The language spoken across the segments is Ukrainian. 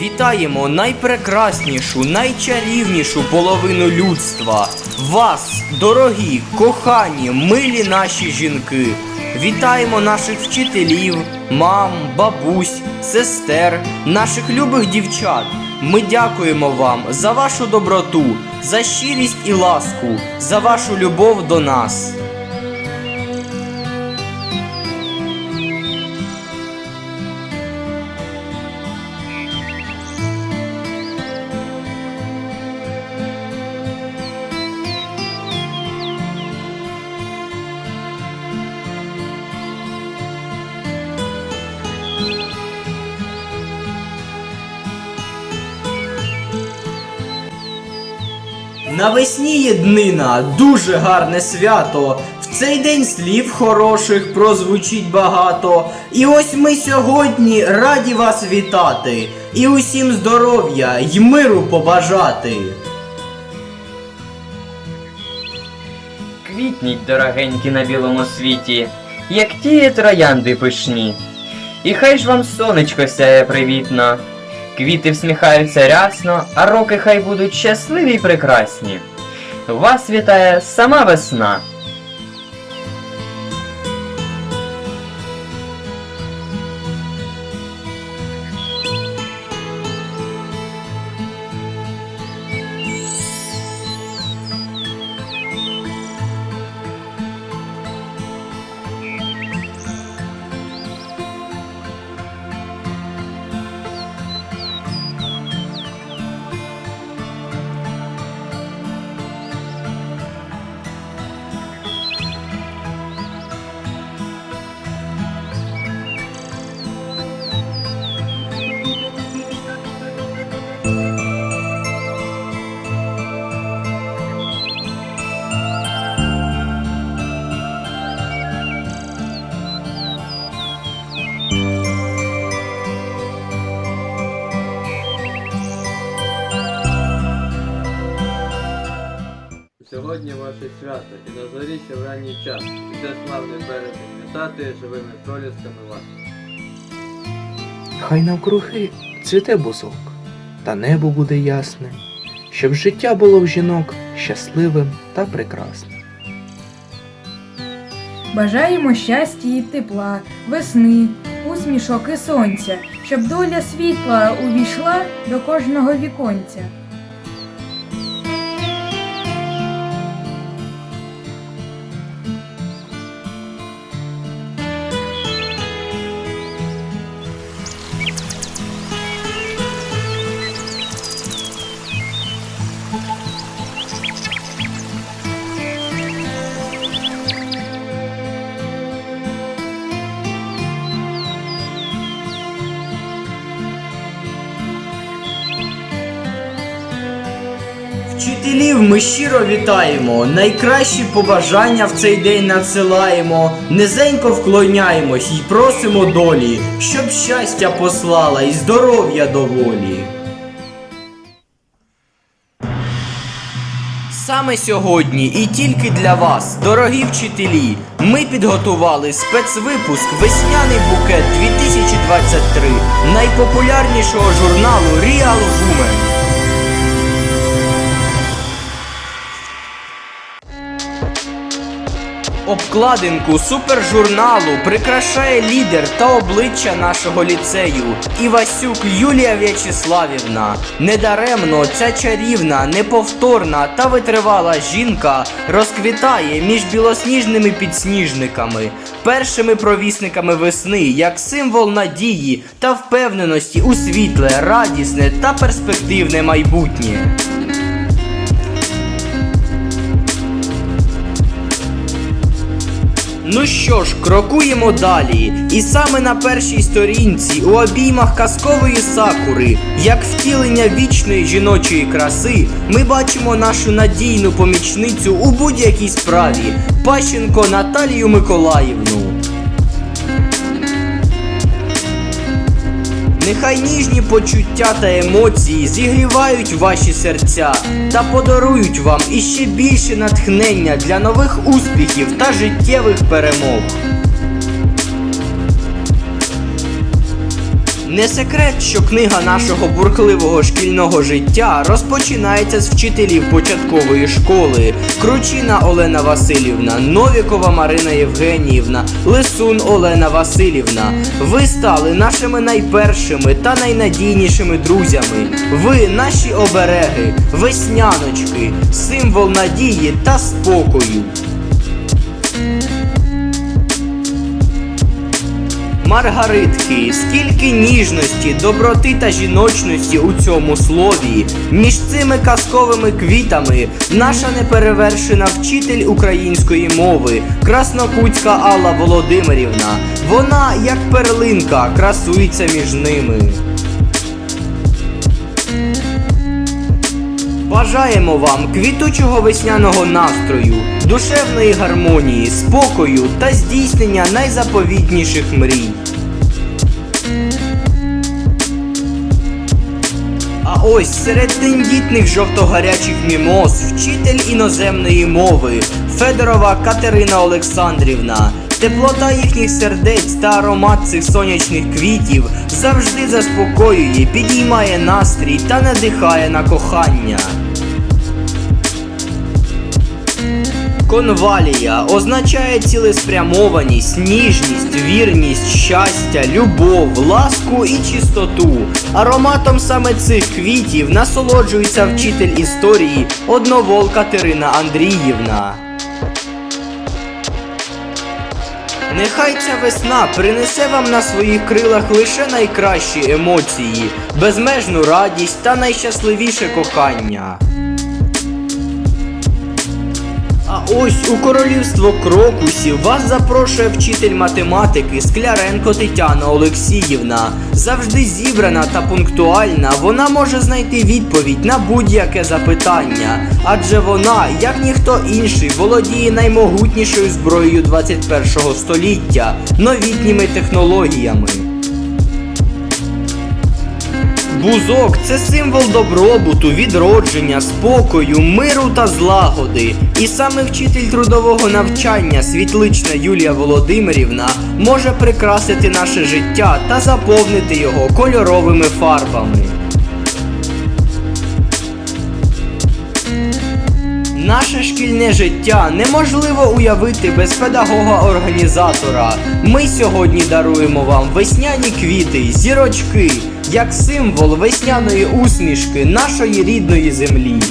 Вітаємо найпрекраснішу, найчарівнішу половину людства. Вас, дорогі, кохані, милі наші жінки. Вітаємо наших вчителів, мам, бабусь, сестер, наших любих дівчат. Ми дякуємо вам за вашу доброту, за щирість і ласку, за вашу любов до нас. Навесні є днина, дуже гарне свято. В цей день слів хороших прозвучить багато. І ось ми сьогодні раді вас вітати, і усім здоров'я й миру побажати. Квітніть, дорогенькі на білому світі, як тіє троянди пишні. І хай ж вам сонечко сяє привітно, квіти всміхаються рясно, а роки хай будуть щасливі й прекрасні. Вас вітає сама весна. Сьогодні ваше свято, і на зорі в ранній час. Іде славний березень вітати живими пролісками вас. Хай навкруги цвіте бузок, та небо буде ясне, щоб життя було в жінок щасливим та прекрасним. Бажаємо щастя і тепла, весни, усмішок і сонця, щоб доля світла увійшла до кожного віконця. Вчителів ми щиро вітаємо, найкращі побажання в цей день надсилаємо, низенько вклоняємось і просимо долі, щоб щастя послала і здоров'я доволі. Саме сьогодні і тільки для вас, дорогі вчителі, ми підготували спецвипуск Весняний букет 2023 найпопулярнішого журналу Real Woman. Обкладинку супержурналу прикрашає лідер та обличчя нашого ліцею Івасюк Юлія В'ячеславівна. Недаремно ця чарівна, неповторна та витривала жінка розквітає між білосніжними підсніжниками, першими провісниками весни, як символ надії та впевненості у світле, радісне та перспективне майбутнє. Ну що ж, крокуємо далі. І саме на першій сторінці, у обіймах казкової сакури, як втілення вічної жіночої краси, ми бачимо нашу надійну помічницю у будь-якій справі Пащенко Наталію Миколаївну. Нехай ніжні почуття та емоції зігрівають ваші серця та подарують вам іще більше натхнення для нових успіхів та життєвих перемог. Не секрет, що книга нашого бурхливого шкільного життя розпочинається з вчителів початкової школи. Кручина Олена Васильівна, Новікова Марина Євгеніївна, Лисун Олена Васильівна. Ви стали нашими найпершими та найнадійнішими друзями. Ви наші обереги, весняночки, символ надії та спокою. Маргаритки, скільки ніжності, доброти та жіночності у цьому слові. Між цими казковими квітами наша неперевершена вчитель української мови, Краснокутська Алла Володимирівна. Вона, як перлинка, красується між ними. Бажаємо вам квітучого весняного настрою, душевної гармонії, спокою та здійснення найзаповітніших мрій. А ось серед тендітних жовтогарячих мімоз вчитель іноземної мови Федорова Катерина Олександрівна. Теплота їхніх сердець та аромат цих сонячних квітів завжди заспокоює, підіймає настрій та надихає на кохання. Конвалія означає цілеспрямованість, ніжність, вірність, щастя, любов, ласку і чистоту. Ароматом саме цих квітів насолоджується вчитель історії одновол Катерина Андріївна. Нехай ця весна принесе вам на своїх крилах лише найкращі емоції, безмежну радість та найщасливіше кохання. Ось у королівство крокусів вас запрошує вчитель математики Скляренко Тетяна Олексіївна. Завжди зібрана та пунктуальна, вона може знайти відповідь на будь-яке запитання, адже вона, як ніхто інший, володіє наймогутнішою зброєю 21 століття новітніми технологіями. Бузок це символ добробуту, відродження, спокою, миру та злагоди. І саме вчитель трудового навчання, світлична Юлія Володимирівна, може прикрасити наше життя та заповнити його кольоровими фарбами. Наше шкільне життя неможливо уявити без педагога-організатора. Ми сьогодні даруємо вам весняні квіти, зірочки, як символ весняної усмішки нашої рідної землі.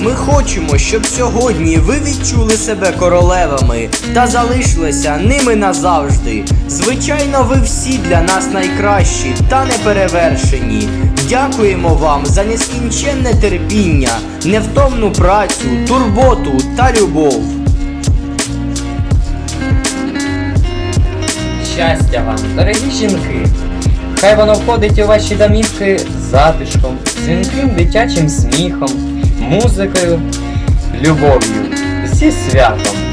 Ми хочемо, щоб сьогодні ви відчули себе королевами та залишилися ними назавжди. Звичайно, ви всі для нас найкращі та неперевершені. Дякуємо вам за нескінченне терпіння, невтомну працю, турботу та любов. Щастя вам, дорогі жінки! Хай воно входить у ваші домівки затишком, дзвінким дитячим сміхом, музикою, любов'ю, зі святом.